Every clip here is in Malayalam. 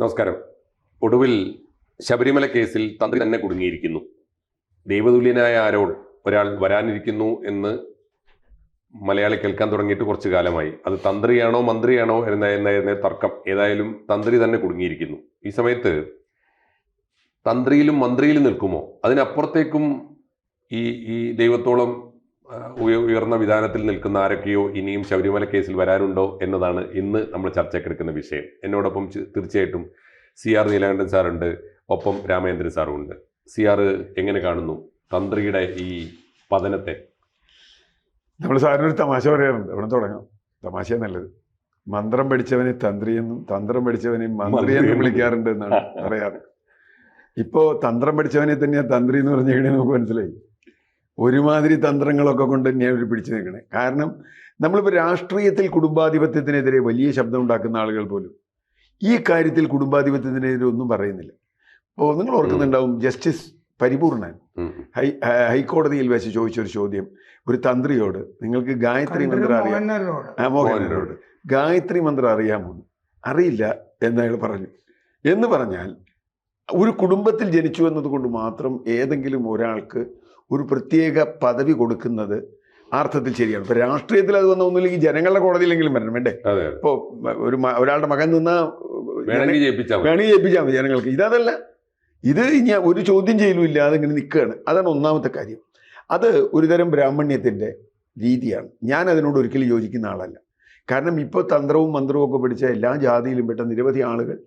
നമസ്കാരം. ഒടുവിൽ ശബരിമല കേസിൽ തന്ത്രി തന്നെ കുടുങ്ങിയിരിക്കുന്നു. ദൈവതുല്യനായ ആരോൾ ഒരാൾ വരാനിരിക്കുന്നു എന്ന് മലയാളി കേൾക്കാൻ തുടങ്ങിയിട്ട് കുറച്ചു കാലമായി. അത് തന്ത്രിയാണോ മന്ത്രിയാണോ എന്ന തർക്കം ഏതായാലും തന്ത്രി തന്നെ കുടുങ്ങിയിരിക്കുന്നു. ഈ സമയത്ത് തന്ത്രിയിലും മന്ത്രിയിലും നിൽക്കുമോ? അതിനപ്പുറത്തേക്കും ഈ ഈ ദൈവത്തോളം ഉയർന്ന വിധാനത്തിൽ നിൽക്കുന്ന ആരൊക്കെയോ ഇനിയും ശബരിമല കേസിൽ വരാനുണ്ടോ എന്നതാണ് ഇന്ന് നമ്മൾ ചർച്ചയ്ക്കെടുക്കുന്ന വിഷയം. എന്നോടൊപ്പം തീർച്ചയായിട്ടും സി ആർ നീലകണ്ഠൻ സാറുണ്ട്. ഒപ്പം രാമേന്ദ്രൻ സാറും ഉണ്ട്. സി ആർ എങ്ങനെ കാണുന്നു തന്ത്രിയുടെ ഈ പതനത്തെ? നമ്മൾ സാറിനൊരു തമാശ പറയാറുണ്ട്. എവിടെ തുടങ്ങാം? തമാശ നല്ലത്. മന്ത്രം പഠിച്ചവനെ തന്ത്രിയെന്നും തന്ത്രം പഠിച്ചവനെ മന്ത്രി എന്നും എന്നും. വിളിക്കാറുണ്ട് എന്നാണ് പറയാറ് ഇപ്പോ തന്ത്രം പഠിച്ചവനെ തന്നെയാ തന്ത്രി എന്ന് പറഞ്ഞ നമുക്ക് മനസ്സിലായി? ഒരുമാതിരി തന്ത്രങ്ങളൊക്കെ കൊണ്ട് തന്നെയാണ് അവർ പിടിച്ചു നിൽക്കണേ. കാരണം നമ്മളിപ്പോൾ രാഷ്ട്രീയത്തിൽ കുടുംബാധിപത്യത്തിനെതിരെ വലിയ ശബ്ദം ഉണ്ടാക്കുന്ന ആളുകൾ പോലും ഈ കാര്യത്തിൽ കുടുംബാധിപത്യത്തിനെതിരെ ഒന്നും പറയുന്നില്ല. അപ്പോൾ നിങ്ങൾ ഓർക്കുന്നുണ്ടാവും ജസ്റ്റിസ് പരിപൂർണൻ ഹൈ ഹൈക്കോടതിയിൽ വെച്ച് ചോദിച്ചൊരു ചോദ്യം. ഒരു തന്ത്രിയോട് നിങ്ങൾക്ക് ഗായത്രി മന്ത്രം അറിയാം? മോഹൻലാലിനോട് ആ, ഗായത്രി മന്ത്രം അറിയാമോ? അറിയില്ല എന്നയാൾ പറഞ്ഞു. എന്ന് പറഞ്ഞാൽ ഒരു കുടുംബത്തിൽ ജനിച്ചു എന്നതുകൊണ്ട് മാത്രം ഏതെങ്കിലും ഒരാൾക്ക് ഒരു പ്രത്യേക പദവി കൊടുക്കുന്നത് അർത്ഥത്തിൽ ശരിയാണ്. ഇപ്പൊ രാഷ്ട്രീയത്തിൽ അത് വന്ന ഒന്നുമില്ലെങ്കിൽ ജനങ്ങളുടെ കോടതിയിലെങ്കിലും വരണം വേണ്ടേ ഇപ്പോ ഒരു ഒരാളുടെ മകൻ നിന്ന് വേണമെങ്കിൽ ജയിപ്പിച്ചാൽ മതി. ജനങ്ങൾക്ക്. ഇതല്ല ഇത് ഇനി ഒരു ചോദ്യം ചെയ്യലും ഇല്ലാതെ ഇങ്ങനെ നിൽക്കുകയാണ്. അതാണ് ഒന്നാമത്തെ കാര്യം. അത് ഒരുതരം ബ്രാഹ്മണ്യത്തിന്റെ രീതിയാണ്. ഞാൻ അതിനോട് ഒരിക്കലും യോജിക്കുന്ന ആളല്ല. കാരണം ഇപ്പോൾ തന്ത്രവും മന്ത്രവും ഒക്കെ പഠിച്ച എല്ലാ ജാതിയിലും പെട്ട നിരവധി ആളുകൾ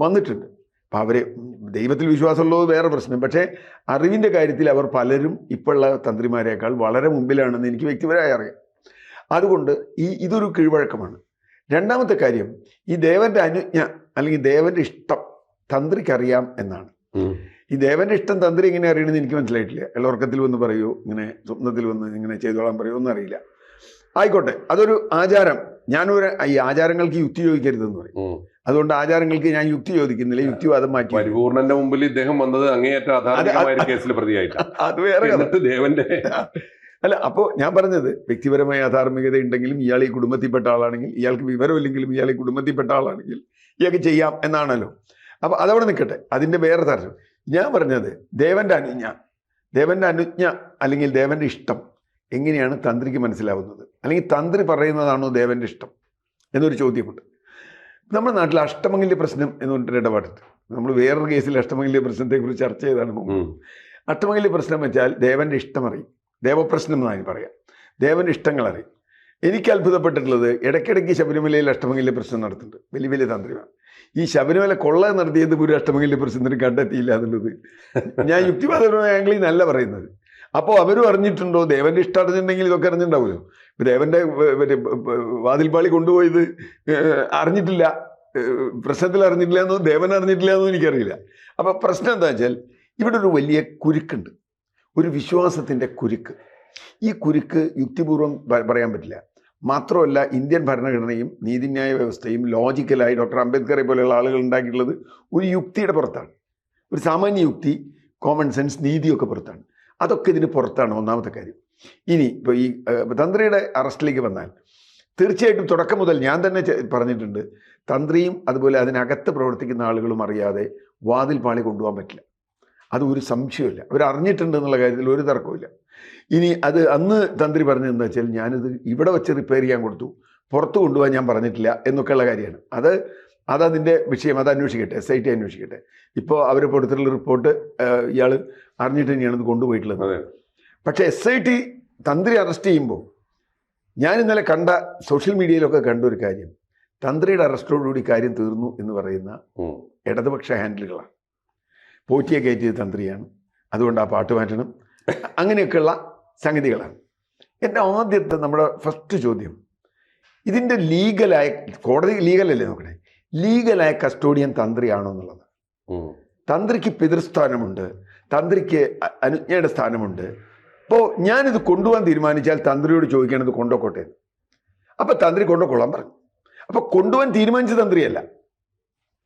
വന്നിട്ടുണ്ട്. അപ്പം അവർ ദൈവത്തിൽ വിശ്വാസമുള്ളത് വേറെ പ്രശ്നം. പക്ഷേ അറിവിന്റെ കാര്യത്തിൽ അവർ പലരും ഇപ്പോഴുള്ള തന്ത്രിമാരെക്കാൾ വളരെ മുമ്പിലാണെന്ന് എനിക്ക് വ്യക്തിപരമായി അറിയാം. അതുകൊണ്ട് ഈ ഇതൊരു കീഴ്വഴക്കമാണ്. രണ്ടാമത്തെ കാര്യം ഈ ദേവന്റെ അനുജ്ഞ അല്ലെങ്കിൽ ദേവന്റെ ഇഷ്ടം തന്ത്രിക്കറിയാം എന്നാണ്. ഈ ദേവന്റെ ഇഷ്ടം തന്ത്രി എങ്ങനെ അറിയണമെന്ന് എനിക്ക് മനസ്സിലായിട്ടില്ല. അല്ല ഉറക്കത്തിൽ വന്ന് പറയൂ ഇങ്ങനെ സ്വപ്നത്തിൽ വന്ന് ഇങ്ങനെ ചെയ്തോളാൻ പറയൂ ഒന്നും അറിയില്ല. ആയിക്കോട്ടെ അതൊരു ആചാരം. ഞാനൊരു ഈ ആചാരങ്ങൾക്ക് യുക്തി ചോദിക്കരുതെന്ന് പറയും. അതുകൊണ്ട് ആചാരങ്ങൾക്ക് ഞാൻ യുക്തി ചോദിക്കുന്നില്ല. യുക്തിവാദം മാറ്റി. പരിപൂർണന്റെ മുമ്പിൽ ഇദ്ദേഹം വന്നത് അങ്ങേയറ്റ കേസിൽ പ്രതിയായിട്ടാണ്. അത് വേറെ ദേവന്റെ അല്ല അപ്പോൾ ഞാൻ പറഞ്ഞത് വ്യക്തിപരമായ അധാർമികത ഉണ്ടെങ്കിലും ഇയാൾ ഈ കുടുംബത്തിൽപ്പെട്ട ആളാണെങ്കിൽ ഇയാൾക്ക് വിവരമില്ലെങ്കിലും ഇയാൾ ഈ കുടുംബത്തിൽപ്പെട്ട ആളാണെങ്കിൽ ഇയാൾക്ക് ചെയ്യാം എന്നാണല്ലോ. അപ്പോൾ അതവിടെ നിൽക്കട്ടെ. അതിന്റെ വേറെ തരം ഞാൻ പറഞ്ഞത് ദേവന്റെ അനുജ്ഞ ദേവന്റെ അനുജ്ഞ അല്ലെങ്കിൽ ദേവന്റെ ഇഷ്ടം എങ്ങനെയാണ് തന്ത്രിക്ക് മനസ്സിലാവുന്നത്? അല്ലെങ്കിൽ തന്ത്രി പറയുന്നതാണോ ദേവന്റെ ഇഷ്ടം? എന്നൊരു ചോദ്യമുണ്ട്. നമ്മുടെ നാട്ടിൽ അഷ്ടമംഗല്യ പ്രശ്നം എന്ന് പറഞ്ഞിട്ട് ഇടപാടുണ്ട്. നമ്മൾ വേറൊരു കേസിൽ അഷ്ടമംഗല്യ പ്രശ്നത്തെക്കുറിച്ച് ചർച്ച ചെയ്താണ്. അഷ്ടമംഗല്യ പ്രശ്നം വെച്ചാൽ ദേവന്റെ ഇഷ്ടം അറിയും ദേവപ്രശ്നം എന്നാണ് പറയാം. ദേവന്റെ ഇഷ്ടങ്ങൾ അറിയും. എനിക്ക് അത്ഭുതപ്പെട്ടിട്ടുള്ളത് ഇടയ്ക്കിടയ്ക്ക് ശബരിമലയിൽ അഷ്ടമംഗല്യ പ്രശ്നം നടത്തുന്നുണ്ട്. വലിയ വലിയ തന്ത്രിമാർ. ഈ ശബരിമല കൊള്ള നടത്തിയത് ഒരു അഷ്ടമംഗല്യ പ്രശ്നത്തിന് കണ്ടെത്തിയില്ല എന്നുള്ളത് ഞാൻ യുക്തിവാദപരമായ ആംഗിളിൽ നല്ല പറയുന്നത്. അപ്പോൾ അവരും അറിഞ്ഞിട്ടുണ്ടോ? ദേവന്റെ ഇഷ്ടം അറിഞ്ഞിട്ടുണ്ടെങ്കിൽ ഇതൊക്കെ അറിഞ്ഞിട്ടുണ്ടാവുമല്ലോ. ദേവന്റെ മറ്റേ വാതിൽപാളി കൊണ്ടുപോയത് അറിഞ്ഞിട്ടില്ല. പ്രശ്നത്തിൽ അറിഞ്ഞിട്ടില്ല എന്നോ ദേവൻ അറിഞ്ഞിട്ടില്ല എന്നോ എനിക്കറിയില്ല. അപ്പൊ പ്രശ്നം എന്താ വെച്ചാൽ ഇവിടെ ഒരു വലിയ കുരുക്കുണ്ട്. ഒരു വിശ്വാസത്തിന്റെ കുരുക്ക്. ഈ കുരുക്ക് യുക്തിപൂർവം പറയാൻ പറ്റില്ല. മാത്രമല്ല ഇന്ത്യൻ ഭരണഘടനയും നീതിന്യായ വ്യവസ്ഥയും ലോജിക്കലായി ഡോക്ടർ അംബേദ്കറെ പോലെയുള്ള ആളുകൾ ഉണ്ടാക്കിയിട്ടുള്ളത് ഒരു യുക്തിയുടെ പുറത്താണ്. ഒരു സാമാന്യ യുക്തി കോമൺ സെൻസ് നീതിയൊക്കെ പുറത്താണ്. അതൊക്കെ ഇതിന് പുറത്താണ് ഒന്നാമത്തെ കാര്യം. ഇനി ഇപ്പോൾ ഈ തന്ത്രിയുടെ അറസ്റ്റിലേക്ക് വന്നാൽ തീർച്ചയായിട്ടും തുടക്കം മുതൽ ഞാൻ തന്നെ പറഞ്ഞിട്ടുണ്ട് തന്ത്രിയും അതുപോലെ അതിനകത്ത് പ്രവർത്തിക്കുന്ന ആളുകളും അറിയാതെ വാതിൽ പാളി കൊണ്ടുപോകാൻ പറ്റില്ല. അത് ഒരു സംശയമില്ല അവർ അറിഞ്ഞിട്ടുണ്ട് എന്നുള്ള കാര്യത്തിൽ ഒരു തർക്കമില്ല ഇനി അത് അന്ന് തന്ത്രി പറഞ്ഞത് എന്താ വെച്ചാൽ ഞാനിത് ഇവിടെ വെച്ച് റിപ്പയർ ചെയ്യാൻ കൊടുത്തു പുറത്ത് കൊണ്ടുപോകാൻ ഞാൻ പറഞ്ഞിട്ടില്ല എന്നൊക്കെയുള്ള കാര്യമാണ്. അത് അതതിന്റെ വിഷയം അത് അന്വേഷിക്കട്ടെ എസ് ഐ ടി അന്വേഷിക്കട്ടെ. ഇപ്പോൾ അവർ കൊടുത്തിട്ടുള്ള റിപ്പോർട്ട് ഇയാൾ അറിഞ്ഞിട്ട് തന്നെയാണ് ഇത് കൊണ്ടുപോയിട്ടുള്ളത്. പക്ഷേ എസ് ഐ ടി തന്ത്രി അറസ്റ്റ് ചെയ്യുമ്പോൾ ഞാൻ ഇന്നലെ കണ്ട സോഷ്യൽ മീഡിയയിലൊക്കെ കണ്ട ഒരു കാര്യം. തന്ത്രിയുടെ അറസ്റ്റോടുകൂടി കാര്യം തീർന്നു എന്ന് പറയുന്ന ഇടതുപക്ഷ ഹാൻഡിലുകളാണ് പോറ്റിയെ കയറ്റിയത് തന്ത്രിയാണ്. അതുകൊണ്ട് ആ പാട്ട് മാറ്റണം. അങ്ങനെയൊക്കെയുള്ള സംഗതികളാണ്. എന്റെ ആദ്യത്തെ നമ്മുടെ ഫസ്റ്റ് ചോദ്യം. ഇതിന്റെ ലീഗലായ കോടതി ലീഗലല്ലേ നോക്കണേ? ലീഗലായ കസ്റ്റോഡിയൻ തന്ത്രിയാണോ എന്നുള്ളത്. തന്ത്രിക്ക് പിതൃസ്ഥാനമുണ്ട്. തന്ത്രിക്ക് അനുജ്ഞയുടെ സ്ഥാനമുണ്ട്. അപ്പോൾ ഞാനിത് കൊണ്ടുപോകാൻ തീരുമാനിച്ചാൽ തന്ത്രിയോട് ചോദിക്കണത് കൊണ്ടുപോക്കോട്ടെ എന്ന്. അപ്പോൾ തന്ത്രി കൊണ്ടോക്കൊള്ളാൻ പറഞ്ഞു. അപ്പോൾ കൊണ്ടുപോകാൻ തീരുമാനിച്ച തന്ത്രിയല്ല.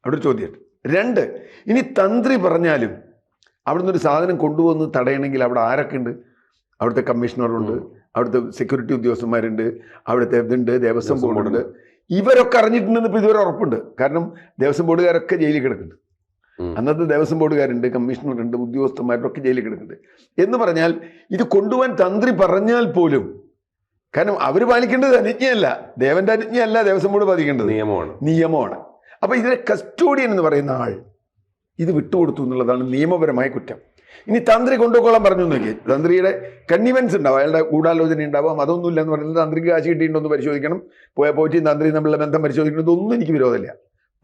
അവിടെ ഒരു ചോദ്യമുണ്ട്. രണ്ട് ഇനി തന്ത്രി പറഞ്ഞാലും അവിടുന്ന് ഒരു സാധനം കൊണ്ടുവന്ന് തടയണമെങ്കിൽ അവിടെ ആരൊക്കെ ഉണ്ട്? അവിടുത്തെ കമ്മീഷണറുണ്ട് അവിടുത്തെ സെക്യൂരിറ്റി ഉദ്യോഗസ്ഥന്മാരുണ്ട് അവിടുത്തെ ഇതുണ്ട് ദേവസ്വം ബോർഡുണ്ട്. ഇവരൊക്കെ അറിഞ്ഞിട്ടുണ്ടെന്ന് ഇപ്പോൾ ഇതുവരെ ഉറപ്പുണ്ട്. കാരണം ദേവസ്വം ബോർഡുകാരൊക്കെ ജയിലിൽ കിടക്കുന്നുണ്ട്. അന്നത്തെ ദേവസ്വം ബോർഡുകാരുണ്ട് കമ്മീഷണറുണ്ട് ഉദ്യോഗസ്ഥന്മാരൊക്കെ ജയിലിൽ കിടക്കുന്നുണ്ട്. എന്ന് പറഞ്ഞാൽ ഇത് കൊണ്ടുപോകാൻ തന്ത്രി പറഞ്ഞാൽ പോലും കാരണം അവർ പാലിക്കേണ്ടത് അനുജ്ഞയല്ല. ദേവന്റെ അനുജ്ഞയല്ല ദേവസ്വം ബോർഡ് പാലിക്കേണ്ടത്. നിയമമാണ്. നിയമമാണ്. അപ്പൊ ഇതിനെ കസ്റ്റോഡിയൻ എന്ന് പറയുന്ന ആൾ ഇത് വിട്ടുകൊടുത്തു എന്നുള്ളതാണ് നിയമപരമായ കുറ്റം. ഇനി തന്ത്രി കൊണ്ടുപോകോളാൻ പറഞ്ഞു നോക്കി തന്ത്രിയുടെ കണ്ണിവൻസ് ഉണ്ടാവും. അയാളുടെ ഗൂഢാലോചന ഉണ്ടാവാം. അതൊന്നുമില്ല എന്ന് പറയുന്നത് തന്ത്രിക്ക് കാശ് കിട്ടിയിട്ടുണ്ടോ എന്ന് പരിശോധിക്കണം. പോയ പോറ്റിയും തന്ത്രിയും തമ്മിലുള്ള ബന്ധം പരിശോധിക്കണം. ഇതൊന്നും എനിക്ക് വിരോധമില്ല.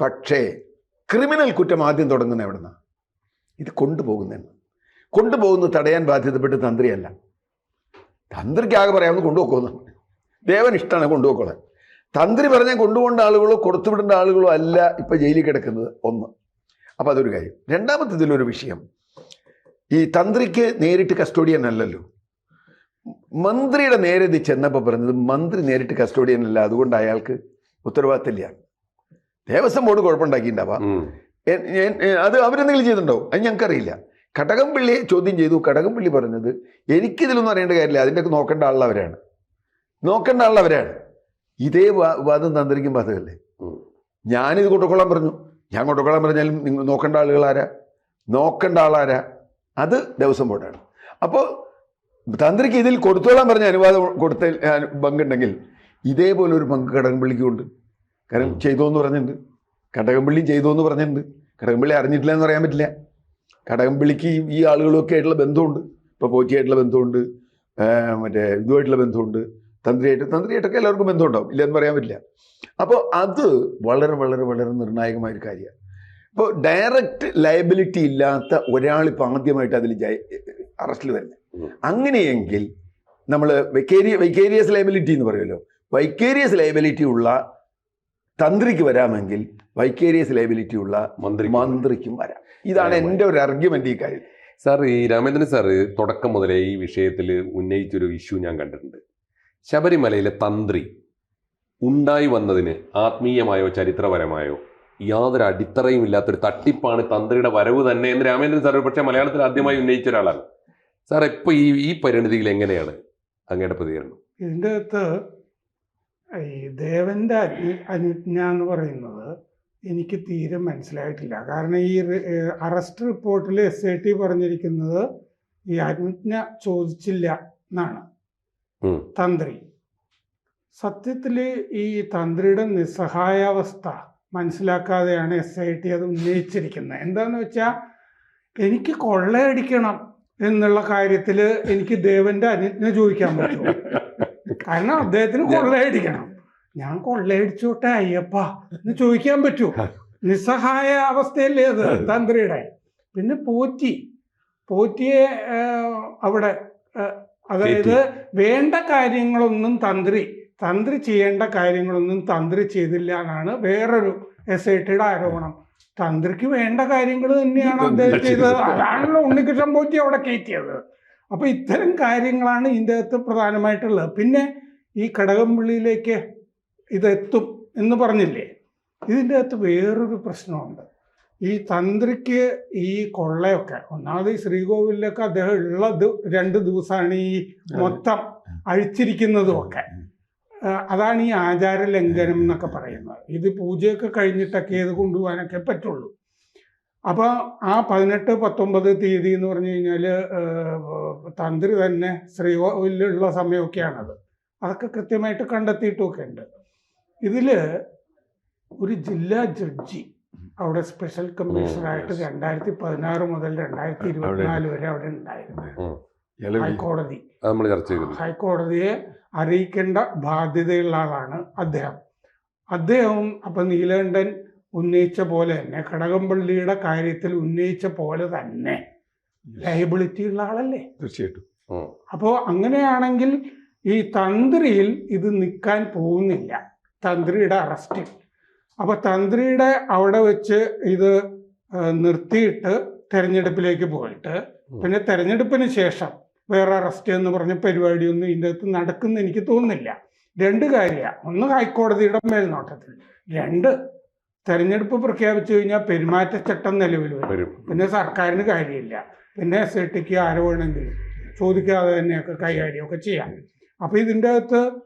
പക്ഷേ ക്രിമിനൽ കുറ്റം ആദ്യം തുടങ്ങുന്ന എവിടുന്ന? ഇത് കൊണ്ടുപോകുന്നതെന്ന് കൊണ്ടുപോകുന്നത് തടയാൻ ബാധ്യതപ്പെട്ട് തന്ത്രിയല്ല. തന്ത്രിക്ക് ആകെ പറയാവുന്ന കൊണ്ടുപോക്കുമെന്ന് ദേവൻ ഇഷ്ടമാണ് കൊണ്ടുപോക്കോളാൻ തന്ത്രി പറഞ്ഞ കൊണ്ടുപോകേണ്ട ആളുകളോ കൊടുത്തുവിടേണ്ട ആളുകളോ അല്ല ഇപ്പൊ ജയിലിൽ കിടക്കുന്നത് ഒന്ന്. അപ്പൊ അതൊരു കാര്യം. രണ്ടാമത്തെ ഇതിലൊരു വിഷയം. ഈ തന്ത്രിക്ക് നേരിട്ട് കസ്റ്റോഡിയൻ അല്ലല്ലോ. മന്ത്രിയുടെ നേരെ ഇത് ചെന്നപ്പോൾ പറഞ്ഞത് മന്ത്രി നേരിട്ട് കസ്റ്റോഡിയൻ അല്ല. അതുകൊണ്ട് അയാൾക്ക് ഉത്തരവാദിത്തമില്ല. ദേവസ്വം ബോർഡ് കുഴപ്പമുണ്ടാക്കിയിട്ടുണ്ടാവാം അത് അവരെന്തെങ്കിലും ചെയ്തിട്ടുണ്ടോ അത് ഞങ്ങൾക്കറിയില്ല. കടകംപള്ളിയെ ചോദ്യം ചെയ്തു. കടകംപള്ളി പറഞ്ഞത് എനിക്കിതിലൊന്നും അറിയേണ്ട കാര്യമില്ല. അതിന്റെയൊക്കെ നോക്കേണ്ട ആളുള്ളവരാണ്. നോക്കേണ്ട ആളുള്ളവരാണ്. ഇതേ വാദം തന്ത്രിക്കും ബാധകല്ലേ. ഞാനിത് കൊണ്ടുകൊള്ളാൻ പറഞ്ഞു. ഞാൻ കൊണ്ടുകൊള്ളാൻ പറഞ്ഞാലും നിങ്ങൾ നോക്കേണ്ട ആളുകൾ ആരാ നോക്കേണ്ട ആളാരാ? അത് ദേവസ്വം ബോർഡാണ്. അപ്പോൾ തന്ത്രിക്ക് ഇതിൽ കൊടുത്തോളാൻ പറഞ്ഞ അനുവാദം കൊടുത്ത പങ്കുണ്ടെങ്കിൽ ഇതേപോലെ ഒരു പങ്ക് കടകംപള്ളിക്കും ഉണ്ട് കാരണം ചെയ്തോന്ന് പറഞ്ഞിട്ടുണ്ട്. കടകംപള്ളിയും ചെയ്തോന്ന് പറഞ്ഞിട്ടുണ്ട്. കടകംപള്ളി അറിഞ്ഞിട്ടില്ല എന്ന് പറയാൻ പറ്റില്ല. കടകംപള്ളിക്ക് ഈ- ആളുകളൊക്കെ ആയിട്ടുള്ള ബന്ധമുണ്ട്. ഇപ്പോൾ പോറ്റിയായിട്ടുള്ള ബന്ധമുണ്ട്. മറ്റേ ഇതുമായിട്ടുള്ള ബന്ധമുണ്ട്. തന്ത്രിയായിട്ട് തന്ത്രിയായിട്ടൊക്കെ എല്ലാവർക്കും ബന്ധമുണ്ടാവും. ഇല്ലെന്ന് പറയാൻ പറ്റില്ല. അപ്പോൾ അത് വളരെ വളരെ വളരെ നിർണായകമായ ഒരു കാര്യമാണ്. ഇപ്പോൾ ഡയറക്റ്റ് ലയബിലിറ്റി ഇല്ലാത്ത ഒരാളിപ്പോൾ ആദ്യമായിട്ട് അതിൽ ജയ അറസ്റ്റിൽ വരുന്നത് അങ്ങനെയെങ്കിൽ നമ്മൾ വെക്കേരിയ വൈക്കേരിയസ് ലയബിലിറ്റി എന്ന് പറയുമല്ലോ. വൈക്കേരിയസ് ലയബിലിറ്റി ഉള്ള തന്ത്രിക്ക് വരാമെങ്കിൽ വൈക്കേരിയസ് ലയബിലിറ്റി ഉള്ള മന്ത്രി മന്ത്രിക്കും വരാം. ഇതാണ് എന്റെ ഒരു ആർഗ്യുമെന്റ് ഈ കാര്യം. സാർ ഈ രാമേന്ദ്രൻ സാർ തുടക്കം മുതലേ ഈ വിഷയത്തിൽ ഉന്നയിച്ചൊരു ഇഷ്യൂ ഞാൻ കണ്ടിട്ടുണ്ട്. ശബരിമലയിലെ തന്ത്രി ഉണ്ടായി വന്നതിന് ആത്മീയമായോ ചരിത്രപരമായോ യാതൊരു അടിത്തറയും ഇല്ലാത്തൊരു തട്ടിപ്പാണ് തന്ത്രിയുടെ വരവ് തന്നെ എന്ന് രാമേന്ദ്രൻ സാർ പക്ഷേ മലയാളത്തിൽ ആദ്യമായി ഉന്നയിച്ച ഒരാളാണ്. സാർ ഇപ്പോൾ ഈ ഈ പരിണിതിയിൽ എങ്ങനെയാണ് അങ്ങയുടെ പ്രതികരണം? ഇതിന്റെ അകത്ത് ഈ ദേവന്റെ അജ്ഞ അനുജ്ഞ എന്ന് പറയുന്നത് എനിക്ക് തീരെ മനസ്സിലായിട്ടില്ല. കാരണം ഈ അറസ്റ്റ് റിപ്പോർട്ടിൽ എസ് ഐ ടി പറഞ്ഞിരിക്കുന്നത് ഈ അനുജ്ഞ ചോദിച്ചില്ല എന്നാണ്. തന്ത്രി. സത്യത്തിൽ ഈ തന്ത്രിയുടെ നിസ്സഹായാവസ്ഥ മനസ്സിലാക്കാതെയാണ് എസ് ഐ ടി അത് ഉന്നയിച്ചിരിക്കുന്നത്. എന്താന്ന് വെച്ചാൽ എനിക്ക് കൊള്ളയടിക്കണം എന്നുള്ള കാര്യത്തിൽ എനിക്ക് ദേവന്റെ അനുജ്ഞ ചോദിക്കാൻ പറ്റുമോ? കാരണം അദ്ദേഹത്തിന് കൊള്ളയടിക്കണം. ഞാൻ കൊള്ളയടിച്ചോട്ടെ അയ്യപ്പ. എന്ന് ചോദിക്കാൻ പറ്റൂ. നിസ്സഹായ അവസ്ഥയല്ലേ അത് തന്ത്രിയുടെ. പിന്നെ പോറ്റി. പോറ്റിയെ അവിടെ അതായത് വേണ്ട കാര്യങ്ങളൊന്നും തന്ത്രി തന്ത്രി ചെയ്യേണ്ട കാര്യങ്ങളൊന്നും തന്ത്രി ചെയ്തില്ല എന്നാണ് വേറൊരു എസ് ഐ ടിയുടെ ആരോപണം. തന്ത്രിക്ക് വേണ്ട കാര്യങ്ങൾ തന്നെയാണ് അദ്ദേഹം ചെയ്തത്. അതാണല്ലോ ഉണ്ണികൃഷ്ണൻ പോറ്റി അവിടെ കയറ്റിയത് അപ്പൊ ഇത്തരം കാര്യങ്ങളാണ് ഇതിന്റെ അകത്ത് പ്രധാനമായിട്ടുള്ളത്. പിന്നെ ഈ കടകംപള്ളിയിലേക്ക് ഇതെത്തും എന്ന് പറഞ്ഞില്ലേ? ഇതിന്റെ അകത്ത് വേറൊരു പ്രശ്നമുണ്ട്. ഈ തന്ത്രിക്ക് ഈ കൊള്ളയൊക്കെ ഒന്നാമത് ഈ ശ്രീകോവിലൊക്കെ അദ്ദേഹം ഉള്ള രണ്ട് ദിവസമാണ് ഈ മൊത്തം അഴിച്ചിരിക്കുന്നതും ഒക്കെ അതാണ് ഈ ആചാര ലംഘനം എന്നൊക്കെ പറയുന്നത്. ഇത് പൂജയൊക്കെ കഴിഞ്ഞിട്ടൊക്കെ ഇത് കൊണ്ടുപോകാനൊക്കെ പറ്റുള്ളൂ. അപ്പോൾ ആ പതിനെട്ട് പത്തൊമ്പത് തീയതി എന്ന് പറഞ്ഞു കഴിഞ്ഞാൽ തന്ത്രി തന്നെ ശ്രീകോവിലുള്ള സമയമൊക്കെയാണത്. അതൊക്കെ കൃത്യമായിട്ട് കണ്ടെത്തിയിട്ടുമൊക്കെ ഉണ്ട് ഇതിൽ ഒരു ജില്ലാ ജഡ്ജി അവിടെ സ്പെഷ്യൽ കമ്മീഷണറായിട്ട് yes. രണ്ടായിരത്തി പതിനാറ് മുതൽ രണ്ടായിരത്തി ഇരുപത്തിനാല് വരെ അവിടെ ഉണ്ടായിരുന്നു. ഹൈക്കോടതി. നമ്മൾ ചർച്ച ചെയ്തിട്ടുണ്ട് ഹൈക്കോടതിയെ അറിയിക്കേണ്ട ബാധ്യതയുള്ള ആളാണ് അദ്ദേഹം. അദ്ദേഹവും അപ്പൊ നീലകണ്ഠൻ ഉന്നയിച്ച പോലെ തന്നെ. കടകംപള്ളിയുടെ കാര്യത്തിൽ ഉന്നയിച്ച പോലെ തന്നെ. ലയബിലിറ്റി ഉള്ള ആളല്ലേ? തീർച്ചയായിട്ടും. അപ്പോ അപ്പോൾ അങ്ങനെയാണെങ്കിൽ ഈ തന്ത്രിയിൽ ഇത് നിൽക്കാൻ പോകുന്നില്ല. തന്ത്രിയുടെ അറസ്റ്റിൽ അപ്പൊ തന്ത്രിയുടെ അവിടെ വെച്ച് ഇത് നിർത്തിയിട്ട് തെരഞ്ഞെടുപ്പിലേക്ക് പോയിട്ട് പിന്നെ തെരഞ്ഞെടുപ്പിന് ശേഷം വേറെ അറസ്റ്റ് എന്ന് പറഞ്ഞ പരിപാടിയൊന്നും ഇതിന്റെ അകത്ത് നടക്കുന്ന എനിക്ക് തോന്നുന്നില്ല. രണ്ട് കാര്യമാണ് ഒന്ന് ഹൈക്കോടതിയുടെ മേൽനോട്ടത്തിൽ. രണ്ട് തെരഞ്ഞെടുപ്പ് പ്രഖ്യാപിച്ചു കഴിഞ്ഞാൽ പെരുമാറ്റച്ചട്ടം നിലവിൽ വരും. പിന്നെ സർക്കാരിന് കാര്യമില്ല. പിന്നെ എസ് ഐ ടിക്ക് ആരോ വേണമെങ്കിലും ചോദിക്കാതെ തന്നെയൊക്കെ കൈകാര്യമൊക്കെ ചെയ്യാം. അപ്പോൾ ഇതിന്റെ അകത്ത്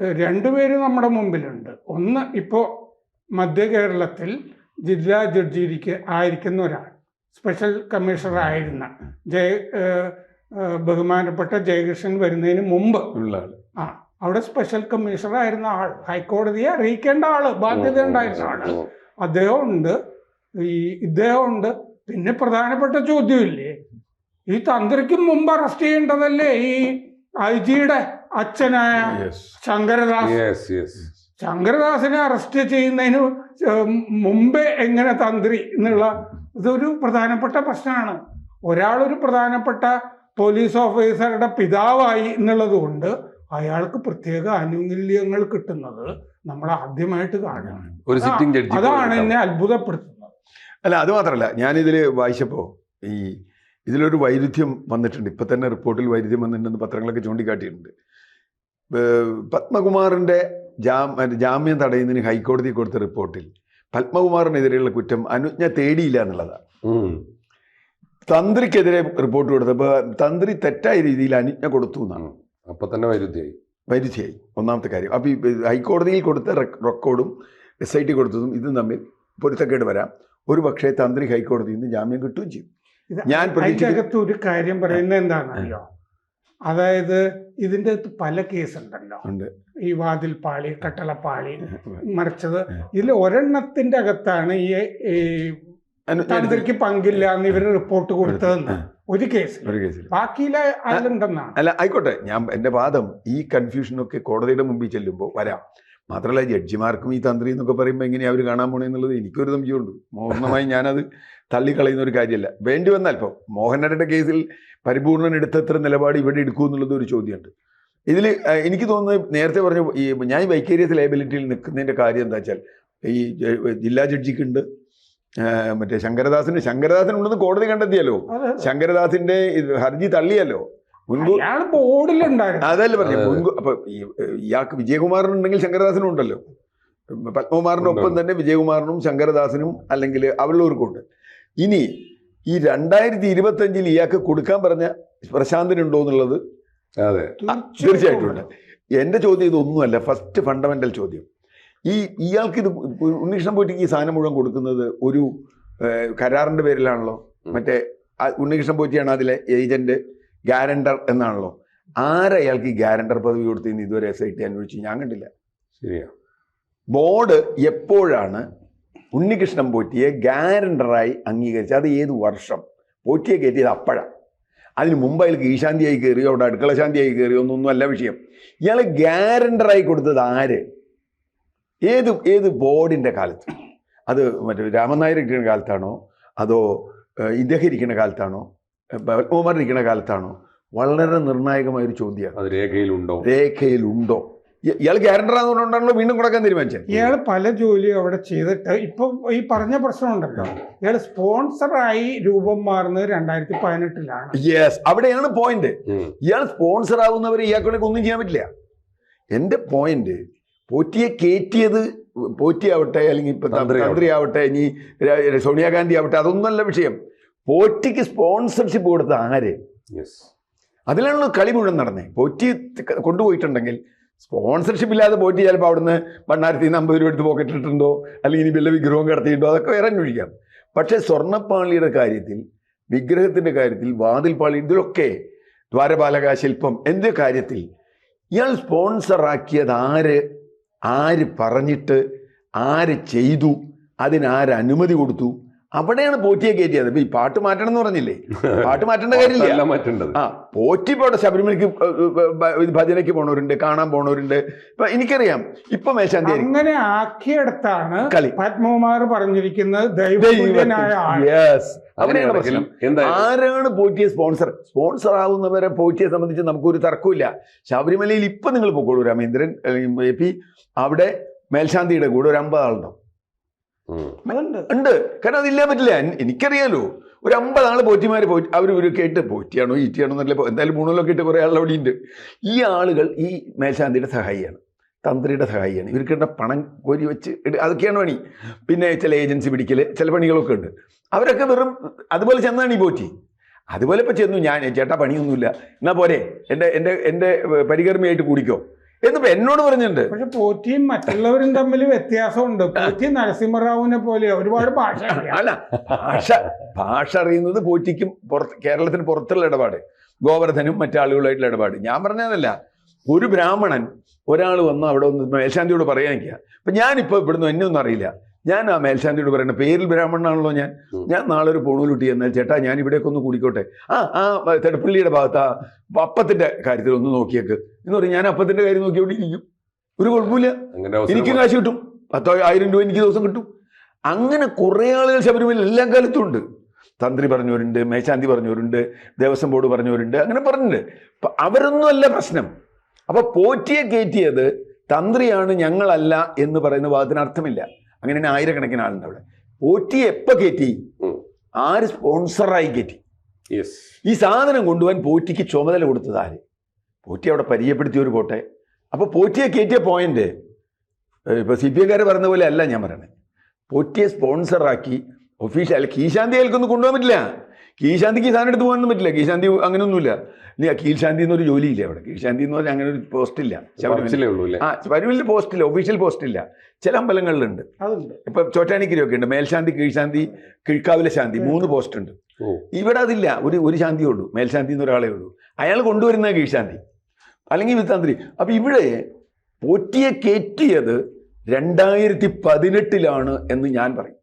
രണ്ടുപേര് നമ്മുടെ മുമ്പിലുണ്ട്. ഒന്ന് ഇപ്പോൾ മധ്യ കേരളത്തിൽ ജില്ലാ ജഡ്ജിക്ക് ആയിരിക്കുന്ന ഒരാൾ സ്പെഷ്യൽ കമ്മീഷണർ ആയിരുന്ന ജയ ബഹുമാനപ്പെട്ട ജയകൃഷ്ണൻ വരുന്നതിന് മുമ്പ് ആ അവിടെ സ്പെഷ്യൽ കമ്മീഷണർ ആയിരുന്ന ആൾ ഹൈക്കോടതിയെ അറിയിക്കേണ്ട ആൾ ബാധ്യത ഉണ്ടായിരുന്ന ആൾ അദ്ദേഹം ഉണ്ട് ഈ ഇദ്ദേഹം ഉണ്ട് പിന്നെ പ്രധാനപ്പെട്ട ചോദ്യമില്ലേ? ഈ തന്ത്രിക്കും മുമ്പ് അറസ്റ്റ് ചെയ്യേണ്ടതല്ലേ ഈ ഐ ജിയുടെ അച്ഛനായ ശങ്കരദാസ്. ശങ്കരദാസിനെ അറസ്റ്റ് ചെയ്യുന്നതിന് മുമ്പേ എങ്ങനെ തന്ത്രി എന്നുള്ള ഇതൊരു പ്രധാനപ്പെട്ട പ്രശ്നമാണ്. ഒരാളൊരു പ്രധാനപ്പെട്ട പോലീസ് ഓഫീസറുടെ പിതാവായി എന്നുള്ളത് കൊണ്ട് അയാൾക്ക് പ്രത്യേക ആനുകൂല്യങ്ങൾ കിട്ടുന്നത് നമ്മൾ ആദ്യമായിട്ട് കാണുകയാണ്. ഒരു സിറ്റിംഗ് ജഡ്ജി അതാണ് എന്നെ അത്ഭുതപ്പെടുത്തുന്നത്. അല്ല അത് മാത്രമല്ല ഞാനിതിൽ വായിച്ചപ്പോൾ ഈ ഇതിലൊരു വൈരുദ്ധ്യം വന്നിട്ടുണ്ട്. ഇപ്പം തന്നെ റിപ്പോർട്ടിൽ വൈരുദ്ധ്യം വന്നിട്ടുണ്ടെന്ന് പത്രങ്ങളൊക്കെ ചൂണ്ടിക്കാട്ടിയിട്ടുണ്ട്. പത്മകുമാറിന്റെ ജാം ജാമ്യം തടയുന്നതിന് ഹൈക്കോടതി കൊടുത്ത റിപ്പോർട്ടിൽ പത്മകുമാറിനെതിരെയുള്ള കുറ്റം അനുജ്ഞ തേടിയില്ല എന്നുള്ളതാണ്. തന്ത്രിക്കെതിരെ റിപ്പോർട്ട് കൊടുത്തപ്പോൾ തന്ത്രി തെറ്റായ രീതിയിൽ അനുജ്ഞ കൊടുത്തു എന്നാണ്. അപ്പൊ തന്നെ വൈരുദ്ധ്യായി. വൈരുദ്ധ്യമായി ഒന്നാമത്തെ കാര്യം. അപ്പോൾ ഈ ഹൈക്കോടതിയിൽ കൊടുത്ത റെക്കോർഡും എസ് ഐ ടി കൊടുത്തതും ഇതും തമ്മിൽ പൊരുത്തക്കേട് വരാം. ഒരു പക്ഷേ തന്ത്രി ഹൈക്കോടതിയിൽ നിന്ന് ജാമ്യം കിട്ടുകയും ചെയ്യും. ഞാൻ അതിന്റെ ഒരു കാര്യം പറയുന്നത് എന്താണല്ലോ അതായത് ഇതിന്റെ അകത്ത് പല കേസുണ്ടല്ലോ. ഉണ്ട്. ഈ പാളി കട്ടളപ്പാളി മറിച്ചത്. ഇതിൽ ഒരെണ്ണത്തിന്റെ അകത്താണ് ഈ തന്ത്രിക്ക് പങ്കില്ല എന്ന് ഇവർ റിപ്പോർട്ട് കൊടുത്തതെന്ന് ഒരു കേസ് ഒരു കേസിൽ. ബാക്കിയിലെ അതിലുണ്ടെന്നാണ് അല്ല ആയിക്കോട്ടെ. ഞാൻ എന്റെ വാദം ഈ കൺഫ്യൂഷനൊക്കെ കോടതിയുടെ മുമ്പിൽ ചെല്ലുമ്പോൾ വരാം. മാത്രമല്ല ജഡ്ജിമാർക്കും ഈ തന്ത്രി എന്നൊക്കെ പറയുമ്പോൾ എങ്ങനെയാണ് അവർ കാണാൻ പോണേ എന്നുള്ളത് എനിക്കൊരു സംശയമുണ്ട്. മോഹനമായി ഞാനത് തള്ളിക്കളയുന്ന ഒരു കാര്യമല്ല. വേണ്ടി വന്നാൽ ഇപ്പോൾ മോഹനരുടെ കേസിൽ പരിപൂർണൻ എടുത്തത്ര നിലപാട് ഇവിടെ എടുക്കൂ എന്നുള്ളത് ഒരു ചോദ്യമുണ്ട്. ഇതിൽ എനിക്ക് തോന്നുന്നത് നേരത്തെ പറഞ്ഞു ഈ ഞാൻ വൈക്കേരിയസ് ലയബിലിറ്റിയിൽ നിൽക്കുന്നതിന്റെ കാര്യം എന്താ വെച്ചാൽ ഈ ജില്ലാ ജഡ്ജിക്കുണ്ട് മറ്റേ ശങ്കരദാസിന് ഉണ്ടെന്ന് കോടതി കണ്ടെത്തിയല്ലോ. ശങ്കരദാസിന്റെ ഹർജി തള്ളിയല്ലോ. മുൻകൂർ അതല്ല പറഞ്ഞു. മുൻകൂർ അപ്പൊ ഇയാൾക്ക് വിജയകുമാറിനുണ്ടെങ്കിൽ ശങ്കരദാസിനും ഉണ്ടല്ലോ പത്മകുമാറിന്റെ ഒപ്പം തന്നെ വിജയകുമാറിനും ശങ്കരദാസിനും അല്ലെങ്കിൽ അവളൂർക്കും ഉണ്ട് ഇനി ഈ രണ്ടായിരത്തി ഇരുപത്തഞ്ചിൽ ഇയാൾക്ക് കൊടുക്കാൻ പറഞ്ഞ പ്രശാന്തനുണ്ടോ എന്നുള്ളത് അതെ. തീർച്ചയായിട്ടും ഉണ്ട്. എന്റെ ചോദ്യം ഇതൊന്നുമല്ല ഫസ്റ്റ് ഫണ്ടമെന്റൽ ചോദ്യം. ഈ ഇയാൾക്ക് ഇത് ഉണ്ണികൃഷ്ണൻ പോയിട്ട് ഈ സാധനം മുഴുവൻ കൊടുക്കുന്നത് ഒരു കരാറിന്റെ പേരിലാണല്ലോ. മറ്റേ ഉണ്ണികൃഷ്ണൻ പോറ്റിയാണ് അതിലെ ഏജന്റ് ഗ്യാരണ്ടർ എന്നാണല്ലോ. ആരാ ഇയാൾക്ക് ഈ ഗ്യാരണ്ടർ പദവി കൊടുത്തിന്ന് ഇതുവരെ എസ് ഐ ടി അന്വേഷിച്ച് ഞാൻ കണ്ടില്ല. ശരിയാ. ബോർഡ് എപ്പോഴാണ് ഉണ്ണികൃഷ്ണൻ പോറ്റിയെ ഗ്യാരണ്ടറായി അംഗീകരിച്ചത്? അത് ഏത് വർഷം? പോറ്റിയെ കയറ്റിയത് അപ്പോഴാണ് അതിന് മുമ്പ് അയാൾക്ക് ഈശാന്തിയായി കയറിയോ? അവിടെ അടുക്കള ശാന്തിയായി കയറിയോ? എന്നൊന്നും അല്ല വിഷയം. ഇയാൾ ഗ്യാരണ്ടറായി കൊടുത്തത് ആര്? ഏത് ഏത് ബോർഡിന്റെ കാലത്ത്? അത് മറ്റേ രാമൻ നായർ ഇരിക്കുന്ന കാലത്താണോ? അതോ ഇദ്ദേഹം ഇരിക്കുന്ന കാലത്താണോ? ഏഹ്, ഇരിക്കുന്ന കാലത്താണോ? വളരെ നിർണായകമായ ഒരു ചോദ്യമാണ്. അത് രേഖയിലുണ്ടോ? രേഖയിലുണ്ടോ? ഇയാൾ ഗ്യാരണ്ടറാണെന്നുകൊണ്ടാണല്ലോ വീണ്ടും കൊടുക്കാൻ തീരുമാനിച്ചത്. ഇയാൾ പല ജോലിയും അവിടെ ചെയ്തിട്ട് ഇപ്പൊ ഈ പറഞ്ഞ പ്രശ്നം ഉണ്ടല്ലോ ഇയാൾ സ്പോൺസറായി രൂപം മാറുന്നത് രണ്ടായിരത്തി പതിനെട്ടിലാണ്. യെസ് അവിടെയാണ് പോയിന്റ് ഇയാൾ സ്പോൺസർ ആവുന്നവരെ ഇയാൾക്കൊന്നും ഒന്നും ചെയ്യാൻ പറ്റില്ല. എന്റെ പോയിന്റ് പോറ്റിയെ കയറ്റിയത് പോറ്റി ആവട്ടെ അല്ലെങ്കിൽ ഇപ്പൊ തന്ത്രി ആവട്ടെ. ഇനി സോണിയാഗാന്ധി ആവട്ടെ അതൊന്നുമല്ല വിഷയം. പോറ്റിക്ക് സ്പോൺസർഷിപ്പ് കൊടുത്ത ആര്? അതിലാണ് അതിലാണല്ലോ കളി മുഴുവൻ നടന്നേ. പോറ്റി കൊണ്ടുപോയിട്ടുണ്ടെങ്കിൽ സ്പോൺസർഷിപ്പ് ഇല്ലാതെ പോറ്റി ചിലപ്പോൾ അവിടുന്ന് ഭണ്ണാരത്തിൽ നിന്ന് അമ്പത് രൂപ എടുത്ത് പോക്കറ്റിട്ടുണ്ടോ അല്ലെങ്കിൽ ഇനി വല്ല വിഗ്രഹവും കടത്തിയിട്ടുണ്ടോ? അതൊക്കെ വേറെ അന്വേഷിക്കാം. പക്ഷേ സ്വർണപ്പാളിയുടെ കാര്യത്തിൽ വിഗ്രഹത്തിന്റെ കാര്യത്തിൽ വാതിൽപ്പാളി ഇതിലൊക്കെ ദ്വാരപാലക ശില്പം എന്ത് കാര്യത്തിൽ? ഇയാൾ സ്പോൺസറാക്കിയത് ആര്? ആര് പറഞ്ഞിട്ട് ആര് ചെയ്തു അതിനാര് അനുമതി കൊടുത്തു അവിടെയാണ് പോറ്റിയെ കയറ്റിയത്. ഇപ്പൊ ഈ പാട്ട് മാറ്റണം എന്ന് പറഞ്ഞില്ലേ? പാട്ട് മാറ്റേണ്ട കാര്യമില്ല. മാറ്റേണ്ടത്. ആ പോറ്റി ഇപ്പോൾ അവിടെ ശബരിമലയ്ക്ക് ഭജനയ്ക്ക് പോണവരുണ്ട് കാണാൻ പോണവരുണ്ട്. ഇപ്പൊ എനിക്കറിയാം ഇപ്പൊ മേശാന്തി അങ്ങനെ ആക്കിയെടുത്താണ് കളി. പത്മകുമാർ പറഞ്ഞിരിക്കുന്നത് എന്തായാലും. ആരാണ് പോറ്റിയെ സ്പോൺസർ? സ്പോൺസർ ആവുന്നവരെ പോറ്റിയെ സംബന്ധിച്ച് നമുക്കൊരു തർക്കമില്ല ശബരിമലയിൽ ഇപ്പൊ നിങ്ങൾ പോക്കോളൂ രാമേന്ദ്രൻ അല്ലെങ്കിൽ എ പി അവിടെ മേൽശാന്തിയുടെ കൂടെ ഒരു അമ്പത് ആളുണ്ടോ ഉം. ഉണ്ട്. കാരണം അതില്ലാൻ പറ്റില്ല. എനിക്കറിയാലോ. ഒരു അമ്പത് ആൾ പോറ്റിമാർ പോയി അവർ ഒരു കേട്ട് പോറ്റിയാണോ ഈറ്റിയാണോ എന്നല്ല എന്തായാലും മൂന്നിലൊക്കെ ഇട്ട് കുറേ ആളുകൾ അവിടെ ഉണ്ട് ഈ ആളുകൾ ഈ മേൽശാന്തിയുടെ സഹായിയാണ്. തന്ത്രിയുടെ സഹായിയാണ്. ഇവർക്കുള്ള പണം കോരി വെച്ച് ഇട് അതൊക്കെയാണ് പണി. പിന്നെ ചില ഏജൻസി പിടിക്കൽ ചില പണികളൊക്കെ ഉണ്ട്. അവരൊക്കെ വെറും അതുപോലെ ചെന്നാണ് ഈ പോറ്റി. അതുപോലെ ഇപ്പം ചെന്നു. ഞാൻ ചേട്ടാ പണിയൊന്നുമില്ല. എന്നാൽ പോരെ. എന്റെ എന്റെ എന്റെ പരികർമ്മിയായിട്ട് കൂടിക്കോ. എന്നിപ്പോ എന്നോട് പറഞ്ഞിട്ടുണ്ട്. പക്ഷെ പോറ്റിയും മറ്റുള്ളവരും തമ്മിൽ വ്യത്യാസമുണ്ട്. പോറ്റി നരസിംഹറാവുവിനെ പോലെ ഒരുപാട് ഭാഷ. അല്ല ഭാഷ ഭാഷ അറിയുന്നത് പോറ്റിക്കും പുറത്ത് കേരളത്തിന് പുറത്തുള്ള ഇടപാട്. ഗോവർദ്ധനും മറ്റാളുകളായിട്ടുള്ള ഇടപാട്. ഞാൻ പറഞ്ഞതല്ല ഒരു ബ്രാഹ്മണൻ ഒരാൾ വന്ന് അവിടെ ഒന്ന് മേൽശാന്തിയോട് നിൽക്കുക അപ്പൊ ഞാനിപ്പോ ഇവിടുന്ന് എന്നെ ഒന്നും അറിയില്ല. ഞാൻ ആ മേൽശാന്തിയോട് പറയുന്നത്. പേരിൽ ബ്രാഹ്മണനാണല്ലോ ഞാൻ. ഞാൻ നാളെ ഒരു പോണൂലുട്ടി എന്നാൽ ചേട്ടാ ഞാൻ ഇവിടേക്ക് ഒന്ന് കൂടിക്കോട്ടെ. ആ ആ തെടപ്പള്ളിയുടെ ഭാഗത്ത് ആ അപ്പത്തിന്റെ കാര്യത്തിൽ ഒന്ന് നോക്കിയേക്ക്. എന്ന് പറയും ഞാൻ അപ്പത്തിന്റെ കാര്യം നോക്കിയോണ്ടിരിക്കും ഒരു കുഴപ്പമില്ല. എനിക്കും കാശ് കിട്ടും. പത്തോ ആയിരം രൂപ എനിക്ക് ദിവസം കിട്ടും. അങ്ങനെ കുറേ ആളുകൾ ശബരിമല എല്ലാ കാലത്തും ഉണ്ട് തന്ത്രി പറഞ്ഞവരുണ്ട് മേശാന്തി പറഞ്ഞവരുണ്ട് ദേവസ്വം ബോർഡ് പറഞ്ഞവരുണ്ട് അങ്ങനെ പറഞ്ഞിട്ടുണ്ട്. അവരൊന്നും അല്ല പ്രശ്നം. അപ്പൊ പോറ്റിയെ കയറ്റിയത് തന്ത്രിയാണ് ഞങ്ങളല്ല എന്ന് പറയുന്ന വാദത്തിന് അർത്ഥമില്ല. അങ്ങനെ തന്നെ ആയിരക്കണക്കിന് ആളുണ്ട് അവിടെ. പോറ്റിയെ എപ്പോ കയറ്റി ആര് സ്പോൺസറായി കയറ്റി ഈ സാധനം കൊണ്ടുപോകാൻ പോറ്റിക്ക് ചുമതല കൊടുത്തത് ആര്? പോറ്റി അവിടെ പരിചയപ്പെടുത്തിയ ഒരു പോട്ടെ അപ്പോൾ പോറ്റിയെ കയറ്റിയ പോയിന്റ് ഇപ്പോൾ സി പി എക്കാർ പറഞ്ഞ പോലെ അല്ല ഞാൻ പറയണേ. പോറ്റിയെ സ്പോൺസറാക്കി ഒഫീഷ്യൽ അല്ല കീശാന്തി അയാൾക്കൊന്നും കൊണ്ടുപോകാൻ പറ്റില്ല. ഈ സാധനം എടുത്ത് പോകാനൊന്നും പറ്റില്ല. കീശാന്തി അങ്ങനെയൊന്നുമില്ല. ഇല്ല കീഴ്ശാന്തി എന്നൊരു ജോലിയില്ല അവിടെ. കീഴ്ശാന്തി എന്ന് പറഞ്ഞാൽ അങ്ങനെ ഒരു പോസ്റ്റ് ഇല്ല. ആ വരുവിൽ പോസ്റ്റ് ഇല്ല. ഒഫീഷ്യൽ പോസ്റ്റ് ഇല്ല. ചില അമ്പലങ്ങളിലുണ്ട്. ഇപ്പൊ ചോറ്റാനിക്കരയൊക്കെ ഉണ്ട്. മേൽശാന്തി കീഴ്ശാന്തി കിഴ്ക്കാവിലെ ശാന്തി മൂന്ന് പോസ്റ്റ് ഉണ്ട്. ഇവിടെ അതില്ല. ഒരു ഒരു ശാന്തിയേ ഉള്ളൂ. മേൽശാന്തി എന്ന് ഒരാളേ ഉള്ളൂ. അയാൾ കൊണ്ടുവരുന്ന കീഴ്ശാന്തി. അല്ലെങ്കിൽ വിത്താന്തിരി അപ്പൊ ഇവിടെ പോറ്റിയെ കയറ്റിയത് രണ്ടായിരത്തി പതിനെട്ടിലാണ് എന്ന് ഞാൻ പറയും.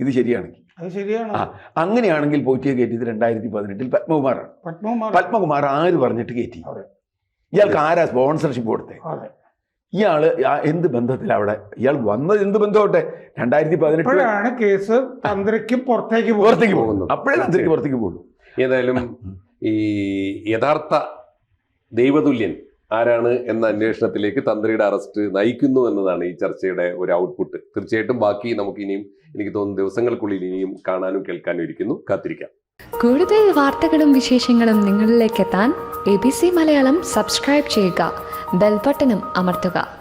ഇത് ശരിയാണെങ്കിൽ. ആ അങ്ങനെയാണെങ്കിൽ പോറ്റിയെ കയറ്റിയത് രണ്ടായിരത്തി പതിനെട്ടിൽ പത്മകുമാറാണ്. പത്മകുമാർ. പത്മകുമാർ ആര് പറഞ്ഞിട്ട് കയറ്റി. ഇയാൾക്ക് ആരാ സ്പോൺസർഷിപ്പ് കൊടുത്തേ? അതെ. ഇയാൾ എന്ത് ബന്ധത്തിൽ അവിടെ? ഇയാൾ വന്നത് എന്ത് ബന്ധമാവട്ടെ രണ്ടായിരത്തി പതിനെട്ടിലാണ് കേസ് തന്ത്രിക്ക് പുറത്തേക്ക് പുറത്തേക്ക് പോകുന്നു അപ്പോഴേ തന്ത്രിക്ക് പുറത്തേക്ക് പോകുള്ളൂ. ഏതായാലും ഈ യഥാർത്ഥ ദൈവതുല്യൻ ആരാണ് എന്ന അന്വേഷണത്തിലേക്ക് തന്ത്രിയുടെ അറസ്റ്റ് നയിക്കുന്നു എന്നതാണ് ഈ ചർച്ചയുടെ ഒരു ഔട്ട്പുട്ട് തീർച്ചയായിട്ടും ബാക്കി നമുക്ക് ഇനിയും എനിക്ക് തോന്നുന്നു ദിവസങ്ങൾക്കുള്ളിൽ ഇനിയും കാണാനും കേൾക്കാനും ഇരിക്കുന്നു. കാത്തിരിക്കാം. കൂടുതൽ വാർത്തകളും വിശേഷങ്ങളും നിങ്ങളിലേക്ക് എത്താൻ A B C Malayalam subscribe ചെയ്യുക. ബെൽബട്ടനും അമർത്തുക.